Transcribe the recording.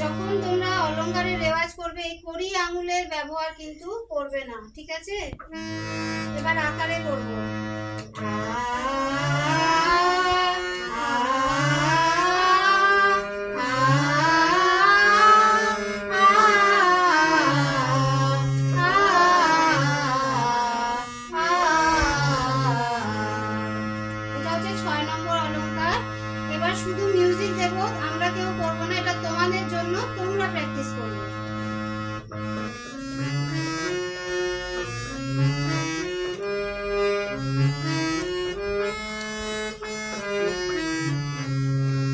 যখন তোমরা অলঙ্কারের রেওয়াজ করবে, এই করি আঙুলের ব্যবহার কিন্তু করবে না, ঠিক আছে? এবার আকারে করব। শুধু মিউজিক দেখব আমরা কেউ